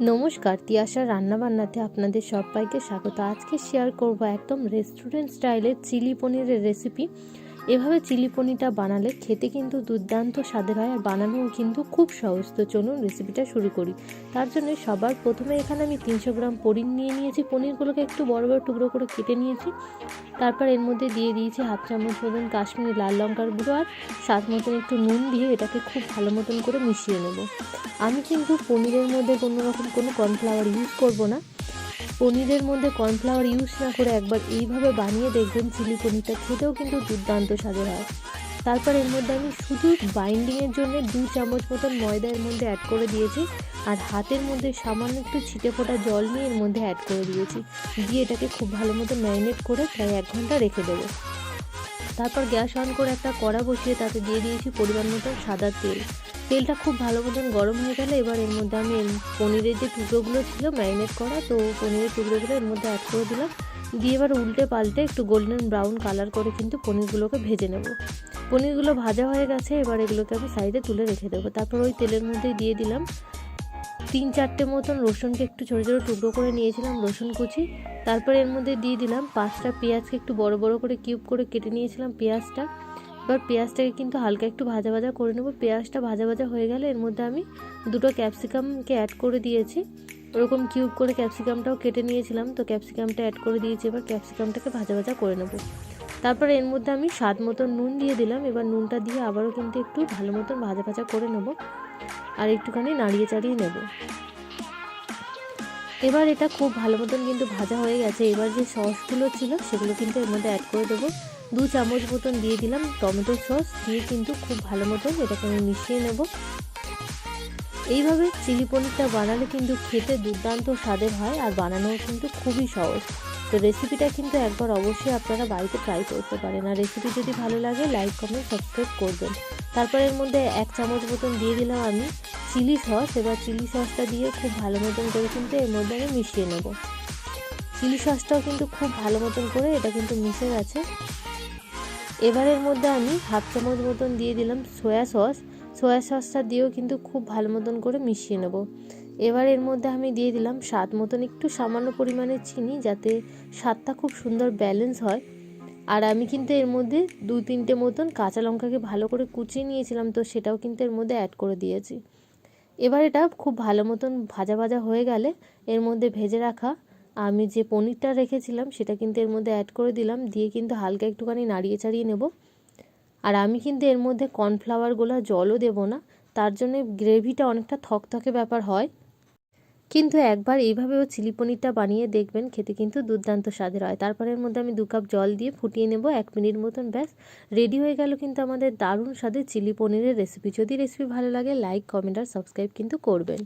নমস্কার, তিয়াশা রান্নাবান্নাতে আপনাদের সবাইকে স্বাগত। আজকে শেয়ার করব একদম রেস্টুরেন্ট স্টাইলের চিলি পনিরের রেসিপি এভাবে চিলি পনিরটা বানালে খেতে কিন্তু দুর্দান্ত স্বাদের হয়, আর বানানোও কিন্তু খুব সহজ। তো চলুন রেসিপিটা শুরু করি। তার জন্য সবার প্রথমে এখানে আমি তিনশো গ্রাম পনির নিয়ে নিয়েছি। পনিরগুলোকে একটু বড় বড় টুকরো করে কেটে নিয়েছি। তারপর এর মধ্যে দিয়ে দিয়েছি হাফ চামচ মতন কাশ্মীরি লাল লঙ্কার গুঁড়ো আর স্বাদ মতন একটু নুন দিয়ে এটাকে খুব ভালো মতন করে মিশিয়ে নেব। আমি কিন্তু পনিরের মধ্যে কোনো রকম কোনো কর্নফ্লাওয়ার ইউজ করব না। পনিরের মধ্যে কর্নফ্লাওয়ার ইউজ না করে একবার এইভাবে বানিয়ে দেখবেন চিলি পনিরটা খেতেও কিন্তু দুর্দান্ত স্বাদের হয়। তারপর এর মধ্যে আমি শুধু বাইন্ডিংয়ের জন্য দু চামচ মতন ময়দা এর মধ্যে অ্যাড করে দিয়েছি আর হাতের মধ্যে সামান্য একটু ছিটে ফোটা জল নিয়ে এর মধ্যে অ্যাড করে দিয়েছি। দিয়ে এটাকে খুব ভালো মতো ম্যারিনেট করে প্রায় এক ঘণ্টা রেখে দেবো। তারপর গ্যাস অন করে একটা কড়া বসিয়ে তাতে দিয়ে দিয়েছি পরিমাণ মতন সাদা তেল। তেলটা খুব ভালো মতন গরম হয়ে গেলে এবার এর মধ্যে আমি পনিরের যে টুকরোগুলো ছিল ম্যারিনেট করা, তো পনিরের টুকরোগুলো এর মধ্যে অ্যাড করে দিলাম। দিয়ে এবার উল্টে পাল্টে একটু গোল্ডেন ব্রাউন কালার করে কিন্তু পনিরগুলোকে ভেজে নেব। পনিরগুলো ভাজা হয়ে গেছে, এবার এগুলোকে আমি সাইডে তুলে রেখে দেবো। তারপর ওই তেলের মধ্যে দিয়ে দিলাম তিন চারটে মতন রসুনকে একটু ছোটো ছোটো টুকরো করে নিয়েছিলাম, রসুন কুচি। তারপর এর মধ্যে দিয়ে দিলাম পাঁচটা পেঁয়াজকে একটু বড় বড় করে কিউব করে কেটে নিয়েছিলাম পেঁয়াজটা। এবার পেঁয়াজটাকে কিন্তু হালকা একটু ভাজা ভাজা করে নেব। পেঁয়াজটা ভাজা ভাজা হয়ে গেলে এর মধ্যে আমি দুটো ক্যাপসিকামকে অ্যাড করে দিয়েছি। ওরকম কিউব করে ক্যাপসিকামটাও কেটে নিয়েছিলাম, তো ক্যাপসিকামটা অ্যাড করে দিয়েছি, এবার ক্যাপসিকামটাকে ভাজা ভাজা করে নেব। তারপর এর মধ্যে আমি স্বাদ মতন নুন দিয়ে দিলাম, এবার নুনটা দিয়ে আবারও কিন্তু একটু ভালো মতন ভাজা ভাজা করে নেব। আর একটুখানি নাড়িয়ে চাড়িয়ে নেব। এবার এটা খুব ভালো মতন কিন্তু ভাজা হয়ে গেছে। এবার যে সসগুলো ছিল, সেগুলো কিন্তু এর মধ্যে অ্যাড করে দেবো। দু চামচ মতন দিয়ে দিলাম টমেটো সস, দিয়ে কিন্তু খুব ভালো মতন এটাকে আমি মিশিয়ে নেব। এইভাবে চিলি পনিরটা বানালে কিন্তু খেতে দুর্দান্ত স্বাদের হয় আর বানানোও কিন্তু খুবই সহজ। তো রেসিপিটা কিন্তু একবার অবশ্যই আপনারা বাড়িতে ট্রাই করতে পারেন। আর রেসিপি যদি ভালো লাগে লাইক কমেন্ট সাবস্ক্রাইব করবেন। তারপর এর মধ্যে এক চামচ মতন দিয়ে দিলাম আমি চিলি সস, এবার চিলি সসটা দিয়ে খুব ভালো মতন করে কিন্তু এর মধ্যে আমি মিশিয়ে নেব। চিলি সসটাও কিন্তু খুব ভালো মতন করে এটা কিন্তু মিশে গেছে। এবারের মধ্যে আমি হাফ চামচ মতন দিয়ে দিলাম সয়া সস। সয়া সসটা দিয়েও কিন্তু খুব ভালো মতন করে মিশিয়ে নেব। এবার এর মধ্যে আমি দিয়ে দিলাম স্বাদ মতন একটু সামান্য পরিমাণে চিনি যাতে স্বাদটা খুব সুন্দর ব্যালেন্স হয়। আর আমি কিন্তু এর মধ্যে দু তিনটে মতন কাঁচা লঙ্কাকে ভালো করে কুচিয়ে নিয়েছিলাম, তো সেটাও কিন্তু এর মধ্যে অ্যাড করে দিয়েছি। এবার এটা খুব ভালো মতন ভাজা ভাজা হয়ে গেলে এর মধ্যে ভেজে রাখা আমি যে পনিরটা রেখেছিলাম সেটা কিন্তু এর মধ্যে অ্যাড করে দিলাম, দিয়ে কিন্তু হালকা একটুখানি নাড়িয়ে ছাড়িয়ে নেব। আর আমি কিন্তু এর মধ্যে কর্নফ্লাওয়ারগুলো জলও দেবো না, তার জন্যে গ্রেভিটা অনেকটা থকথকে ব্যাপার হয়। কিন্তু একবার এইভাবেও চিলি পনিরটা বানিয়ে দেখবেন, খেতে কিন্তু দুর্দান্ত স্বাদের হয়। তারপরের মধ্যে আমি দু কাপ জল দিয়ে ফুটিয়ে নেব, এক মিনিট মতন, ব্যাস। রেডি হয়ে গেল কিন্তু আমাদের দারুণ স্বাদের চিলি পনিরের রেসিপি যদি রেসিপি ভালো লাগে লাইক কমেন্ট আর সাবস্ক্রাইব কিন্তু করবেন।